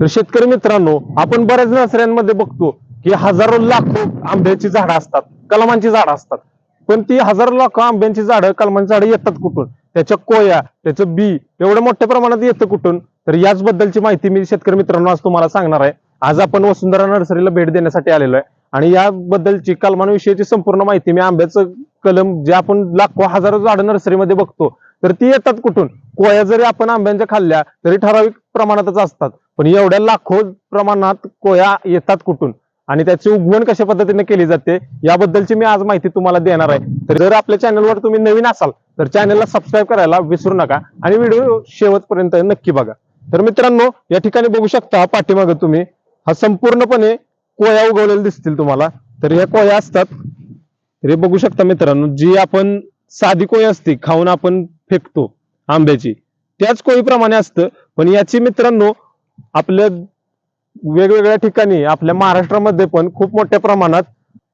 तर शेतकरी मित्रांनो आपण बऱ्याच नर्सऱ्यांमध्ये बघतो की हजारो लाखो आंब्याची झाडं असतात कलमांची झाडं असतात. पण ती हजारो लाखो आंब्यांची झाडं कलमांची झाडं येतात कुठून? त्याच्या कोया त्याचं बी एवढं मोठ्या प्रमाणात येतं कुठून? तर याच बद्दलची माहिती मी शेतकरी मित्रांनो आज तुम्हाला सांगणार आहे. आज आपण वसुंधरा नर्सरीला भेट देण्यासाठी आलेलो आहे. आणि याबद्दलची कलमांविषयीची संपूर्ण माहिती मी आंब्याचं कलम जे आपण लाखो हजारो झाडं नर्सरीमध्ये बघतो तर ती येतात कुठून? कोया जरी आपण आंब्यांच्या खाल्ल्या तरी ठराविक प्रमाणातच असतात. पण एवढ्या लाखो प्रमाणात कोया येतात कुठून? आणि त्याची उगवण कशा पद्धतीने केली जाते? याबद्दलची मी आज माहिती तुम्हाला देणार आहे. तर जर आपल्या चॅनलवर तुम्ही नवीन असाल तर चॅनलला सबस्क्राईब करायला विसरू नका आणि व्हिडिओ शेवटपर्यंत नक्की बघा. तर मित्रांनो या ठिकाणी बघू शकता पाठीमागे तुम्ही. हा संपूर्णपणे कोया उगवलेले दिसतील तुम्हाला. तर या कोया असतात. तर हे बघू शकता मित्रांनो जी आपण साधी कोय असते खाऊन आपण फेकतो आंब्याची. त्याच कोळीप्रमाणे असतं पण याची मित्रांनो आपल्या वेगवेगळ्या ठिकाणी आपल्या महाराष्ट्रामध्ये पण खूप मोठ्या प्रमाणात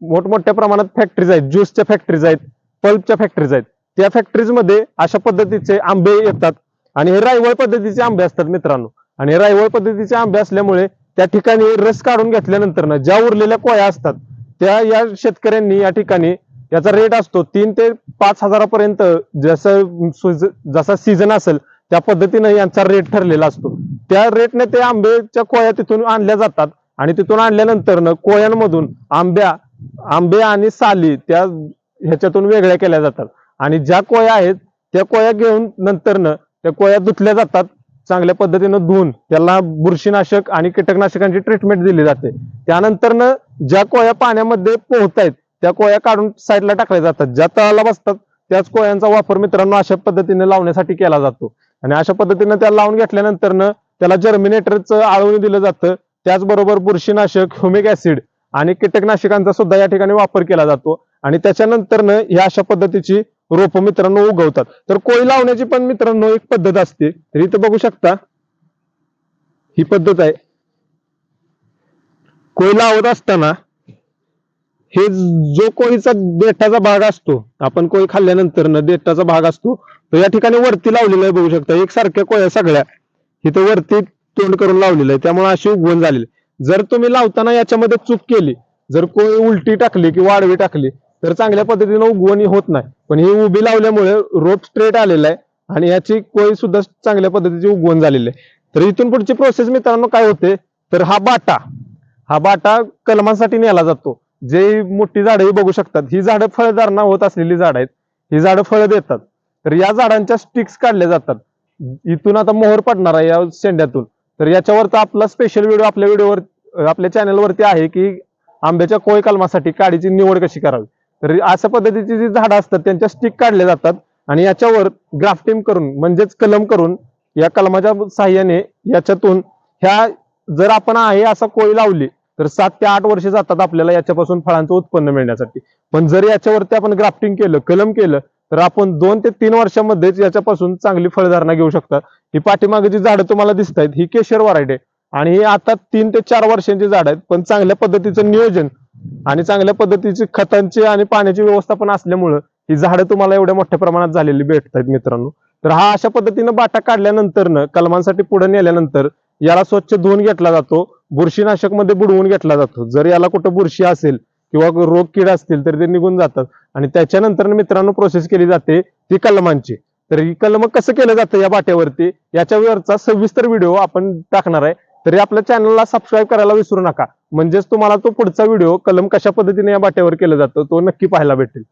मोठमोठ्या प्रमाणात फॅक्टरीज आहेत ज्यूसच्या फॅक्टरीज आहेत पल्पच्या फॅक्टरीज आहेत. त्या फॅक्टरीजमध्ये अशा पद्धतीचे आंबे येतात आणि हे रायवळ पद्धतीचे आंबे असतात मित्रांनो. आणि हे रायवळ पद्धतीचे आंबे असल्यामुळे त्या ठिकाणी रस काढून घेतल्यानंतर ज्या उरलेल्या कोया असतात त्या या शेतकऱ्यांनी या ठिकाणी याचा रेट असतो तीन ते पाच हजारापर्यंत जसं सुज- जसा सीझन असेल त्या पद्धतीनं यांचा रेट ठरलेला असतो. त्या रेटने ते आंब्याच्या कोळ्या तिथून आणल्या जातात आणि तिथून आणल्यानंतर कोळ्यांमधून आंब्या आंबे आणि साली त्या ह्याच्यातून वेगळ्या केल्या जातात. आणि ज्या कोया आहेत त्या कोया घेऊन नंतरनं त्या कोया धुतल्या जातात. चांगल्या पद्धतीनं धुवून त्याला बुरशीनाशक आणि कीटकनाशकांची ट्रीटमेंट दिली जाते. त्यानंतरनं ज्या कोया पाण्यामध्ये पोहतायत त्या कोया काढून साईडला टाकल्या जातात. ज्या तळाला बसतात त्याच कोयांचा वापर मित्रांनो अशा पद्धतीने लावण्यासाठी केला जातो. आणि अशा पद्धतीनं त्या लावून घेतल्यानंतरनं त्याला जर्मिनेटरचं आळवणी दिलं जातं. त्याचबरोबर बुरशीनाशक ह्युमिक ऍसिड आणि कीटकनाशकांचा सुद्धा या ठिकाणी वापर केला जातो. आणि त्याच्यानंतरनं ह्या अशा पद्धतीची रोपं मित्रांनो उगवतात. तर कोळी लावण्याची पण मित्रांनो एक पद्धत असते. तर इथं बघू शकता ही पद्धत आहे. कोळी लावत असताना हे जो कोळीचा देठाचा भाग असतो आपण कोळी खाल्ल्यानंतर न देठाचा भाग असतो तो या ठिकाणी वरती लावलेला आहे बघू शकता. एकसारख्या कोळ्या सगळ्या इथं वरती तोंड करून लावलेलं आहे. त्यामुळे अशी उगवण झालेली आहे. जर तुम्ही लावताना याच्यामध्ये चूक केली जर कोळी उलटी टाकली किंवा आडवी टाकली तर चांगल्या पद्धतीनं उगवण ही होत नाही. पण ही उभी लावल्यामुळे रोप स्ट्रेट आलेला आहे आणि याची कोळी सुद्धा चांगल्या पद्धतीची उगवण झालेली आहे. तर इथून पुढची प्रोसेस मित्रांनो काय होते? तर हा बाटा हा बाटा कलमांसाठी नेला जातो. जे मोठी झाडं ही बघू शकतात. ही झाडं फळधारणा होत असलेली झाडं आहेत. ही झाडं फळं देतात. तर या झाडांच्या स्टिक्स काढल्या जातात. इथून आता मोहर पडणार आहे या शेंड्यातून. तर याच्यावरचा आपला स्पेशल व्हिडिओ आपल्या व्हिडिओवर आपल्या चॅनलवरती आहे की आंब्याच्या कोय कलमासाठी काडीची निवड कशी करावी. तर अशा पद्धतीची जी झाडं असतात त्यांच्या स्टिक काढल्या जातात आणि याच्यावर ग्राफ्टिंग करून म्हणजेच कलम करून या कलमाच्या साह्याने याच्यातून ह्या जर आपण आहे असा कोळी लावली तर सात ते आठ वर्ष जातात आपल्याला याच्यापासून फळांचं उत्पन्न मिळण्यासाठी. पण जर याच्यावरती आपण ग्राफ्टिंग केलं कलम केलं तर आपण दोन ते तीन वर्षामध्येच याच्यापासून चांगली फळधारणा घेऊ शकता. ही पाठीमागे जी झाडं तुम्हाला दिसत आहेत ही केशर वरायटी आहे. आणि ही आता तीन ते चार वर्षांची झाड आहेत पण चांगल्या पद्धतीचं नियोजन आणि चांगल्या पद्धतीची खतांची आणि पाण्याची व्यवस्थापन असल्यामुळं ही झाडं तुम्हाला एवढ्या मोठ्या प्रमाणात झालेली भेटत आहेत मित्रांनो. तर हा अशा पद्धतीनं बाटा काढल्यानंतर कलमांसाठी पुढे नेल्यानंतर याला स्वच्छ धुवून घेतला जातो. बुरशीनाशकमध्ये बुडवून घेतला जातो. जर याला कुठं बुरशी असेल किंवा रोग किड असतील तर ते निघून जातात. आणि त्याच्यानंतर मित्रांनो प्रोसेस केली जाते ती कलमांची. तर ही कलम कसं केलं जातं या बाट्यावरती याच्यावरचा सविस्तर व्हिडिओ आपण टाकणार आहे. तरी आपल्या चॅनलला सबस्क्राईब करायला विसरू नका. म्हणजेच तुम्हाला तो पुढचा व्हिडिओ कलम कशा पद्धतीने या बाट्यावर केलं जातं तो नक्की पाहायला भेटेल.